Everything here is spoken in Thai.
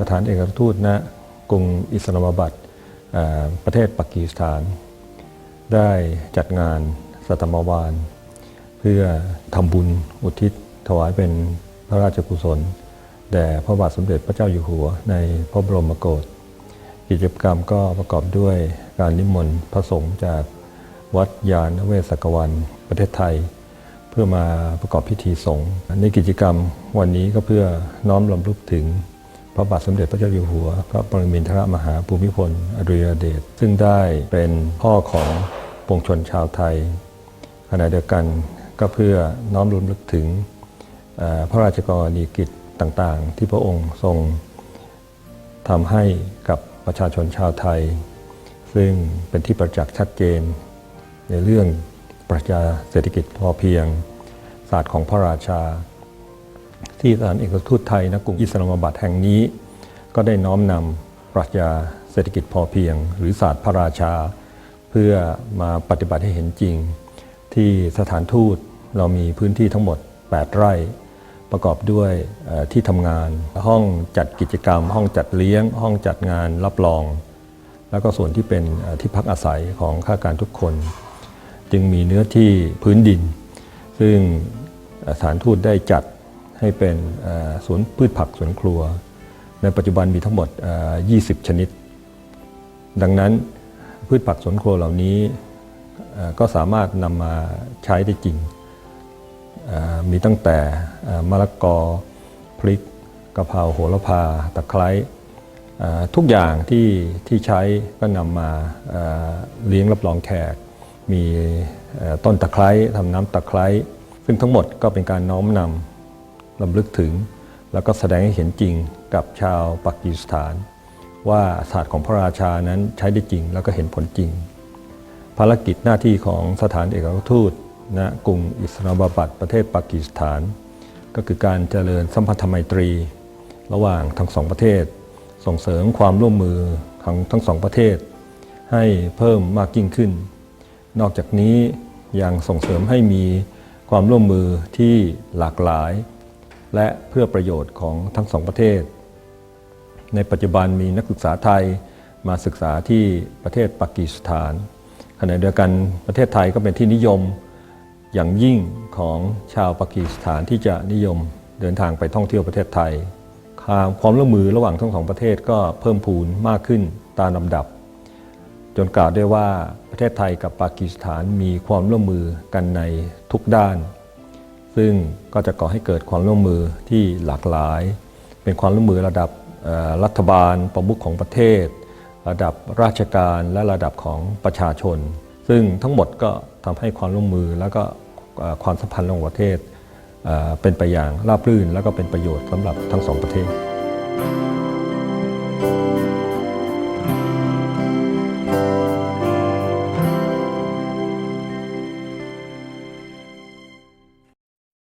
สถานเอกอัครทูตณกรุงอิสลามาบัดอ่าประเทศปากีสถาน ได้จัดงานสัตมวาน เพื่อทำบุญอุทิศถวายเป็นพระราชกุศล แด่พระบาทสมเด็จพระเจ้าอยู่หัวในพระบรมโกศกิจกรรมก็ประกอบด้วยการนิมนต์พระสงฆ์จากวัดยานเวศกวันประเทศไทย เพื่อมาประกอบพิธีสงฆ์ในกิจกรรมวันนี้ก็เพื่อน้อมรำลึกถึง พระบาทสมเด็จพระเจ้าอยู่หัว พระปรมินทรมหาภูมิพล อดุลยเดชซึ่งได้เป็นพ่อของปวงชนชาวไทย ขณะเดียวกันก็เพื่อน้อมรำลึกถึงพระราชกรณียกิจต่างๆ ที่พระองค์ทรงทำให้กับประชาชนชาวไทย ซึ่งเป็นที่ประจักษ์ชัดเจน ในเรื่องปรัชญาเศรษฐกิจพอเพียง ศาสตร์ของพระราชา ที่สถานเอกทูตไทยณกรุงอิสลามาบัดแห่งนี้ ก็ได้น้อมนำปรัชญาเศรษฐกิจพอเพียง หรือศาสตร์พระราชา เพื่อมาปฏิบัติให้เห็นจริง ที่สถานทูตเรามีพื้นที่ทั้งหมด 8 ไร่ประกอบด้วยที่ทำงาน ห้องจัดกิจกรรม ห้องจัดเลี้ยง ห้องจัดงานรับรอง แล้วก็ส่วนที่เป็นที่พักอาศัยของข้าราชการทุกคน จึงมีเนื้อที่พื้นดิน ซึ่งสถานทูตได้จัด ให้เป็นสวนพืชผักสวนครัว ในปัจจุบันมีทั้งหมด 20 ชนิด ดังนั้นพืชผักสวนครัวเหล่านี้ก็สามารถนำมาใช้ได้จริง มีตั้งแต่มะละกอ พริกกะเพราโหระพาตะไคร้ทุกอย่างที่ที่ใช้ก็นำมาเลี้ยงรับรองแขก มีต้นตะไคร้ทำน้ำตะไคร้ซึ่งทั้งหมดก็เป็นการน้อมนำ ลำลึกถึง แล้วก็แสดงให้เห็นจริงกับชาวปากีสถาน ว่าศาสตร์ของพระราชานั้นใช้ได้จริงแล้วก็เห็นผลจริง ภารกิจหน้าที่ของสถานเอกอัครทูตณกรุงอิสลามาบัดประเทศปากีสถาน ก็คือการเจริญสัมพันธไมตรี ระหว่างทั้งสองประเทศ ส่งเสริมความร่วมมือของทั้งสองประเทศ ให้เพิ่มมากยิ่งขึ้น นอกจากนี้ยังส่งเสริมให้มีความร่วมมือที่หลากหลาย และเพื่อประโยชน์ของทั้งสองประเทศ ในปัจจุบันมีนักศึกษาไทยมาศึกษาที่ประเทศปากีสถานขณะเดียวกันประเทศไทยก็เป็นที่นิยมอย่างยิ่งของชาวปากีสถานที่จะนิยมเดินทางไปท่องเที่ยวประเทศไทยความความร่วมมือระหว่างทั้งสองประเทศก็เพิ่มพูนมากขึ้นตามลำดับ จนกล่าวได้ว่าประเทศไทยกับปากีสถานมีความร่วมมือกันในทุกด้าน ซึ่งก็จะก่อให้เกิดความร่วมมือที่หลากหลาย เป็นความร่วมมือระดับรัฐบาลประมุขของประเทศ ระดับราชการและระดับของประชาชน ซึ่งทั้งหมดก็ทำให้ความร่วมมือและก็ความสัมพันธ์ระหว่างประเทศเป็นไปอย่างราบรื่น และก็เป็นประโยชน์สำหรับทั้งสองประเทศ